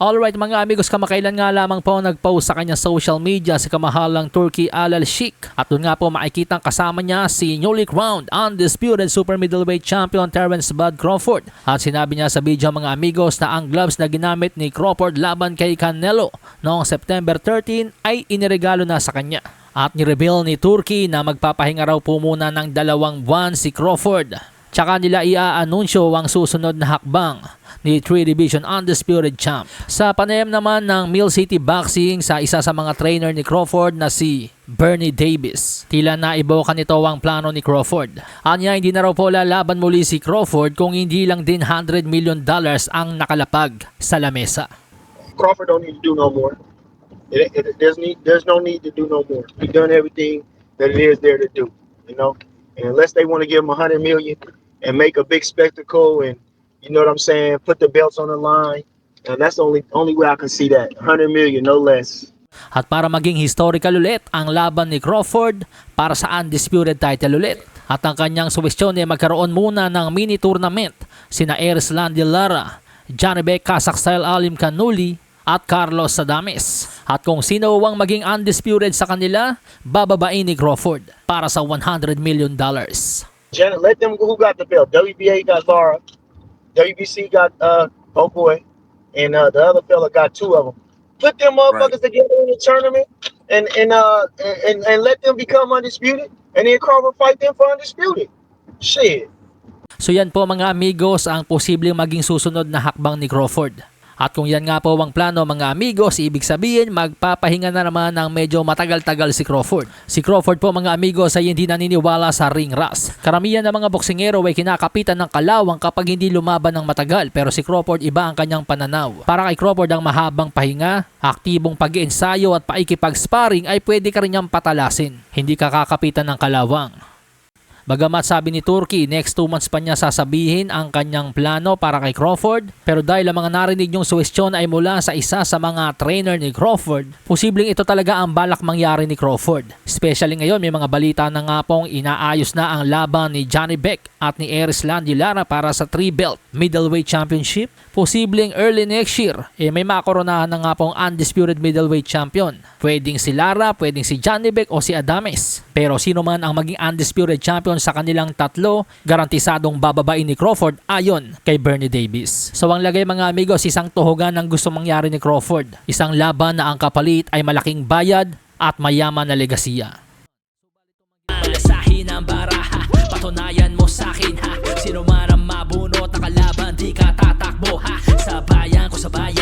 Alright mga amigos, kamakailan nga lamang po nag-post sa kanyang social media si kamahalang Turkey Alal Sheikh. At doon nga po makikita kasama niya si newly crowned undisputed super middleweight champion Terence Bud Crawford. At sinabi niya sa video mga amigos na ang gloves na ginamit ni Crawford laban kay Canelo noong September 13 ay iniregalo na sa kanya. At nireveal ni Turkey na magpapahinga raw po muna ng dalawang buwan si Crawford. Tsaka nila ia-anunsyo ang susunod na hakbang ni 3 Division Undisputed Champ. Sa panayam naman ng Mill City Boxing sa isa sa mga trainer ni Crawford na si Bernie Davis. Tila na iboka nito ang plano ni Crawford. Anya hindi na raw po lalaban muli si Crawford kung hindi lang din 100 million dollars ang nakalapag sa lamesa. Crawford don't need to do no more. It, it, there's need there's no need to do no more. We've done everything that it is there to do. You know, and unless they want to give him a hundred million and make a big spectacle and you know what I'm saying, put the belts on the line, and that's the only only way I can see that. hundred million, no less. At para maging historical ulit ang laban ni Crawford para sa undisputed title ulit. At ang kanyang suwestyon ay magkaroon muna ng mini tournament sina Erislan de Lara, Johnny Beck Kazakhstyle Alim Kanuli at Carlos Sadames. At kung sino ang maging undisputed sa kanila, bababain ni Crawford para sa 100 million dollars. Janet, let them. Who got the belt? WBA got Laura. WBC got uh oh boy, and uh, the other fella got two of them. Put them motherfuckers together in the tournament, and and uh and and let them become undisputed, and then Crawford fight them for undisputed. Shit. So yan po mga amigos ang posibleng maging susunod na hakbang ni Crawford. At kung yan nga po ang plano mga amigos, ibig sabihin magpapahinga na naman ng medyo matagal-tagal si Crawford. Si Crawford po mga amigos ay hindi naniniwala sa ring rust. Karamihan ng mga boksingero ay kinakapitan ng kalawang kapag hindi lumaban ng matagal pero si Crawford iba ang kanyang pananaw. Para kay Crawford ang mahabang pahinga, aktibong pag-iensayo at paikipag-sparring ay pwede ka rin niyang patalasin. Hindi ka kakapitan ng kalawang. Bagamat sabi ni Turkey, next 2 months pa niya sasabihin ang kanyang plano para kay Crawford. Pero dahil ang mga narinig niyong suwestyon ay mula sa isa sa mga trainer ni Crawford, posibleng ito talaga ang balak mangyari ni Crawford. Especially ngayon may mga balita na nga pong inaayos na ang laban ni Johnny Beck at ni Erislan Lara para sa 3-belt middleweight championship. Posibleng early next year, eh may makoronahan na nga pong undisputed middleweight champion. Pwedeng si Lara, pwedeng si Johnny Beck o si Adames. Pero sino man ang maging undisputed champion sa kanilang tatlo, garantisadong bababain ni Crawford ayon kay Bernie Davis. So ang lagay mga amigos, isang tuhugan ang gusto mangyari ni Crawford. Isang laban na ang kapalit ay malaking bayad at mayaman na legasiya. Sa hinang baraha, patunayan mo sa akin ha Sino man ang mabunot na kalaban, di ka tatakbo ha Sa bayan ko sa bayan,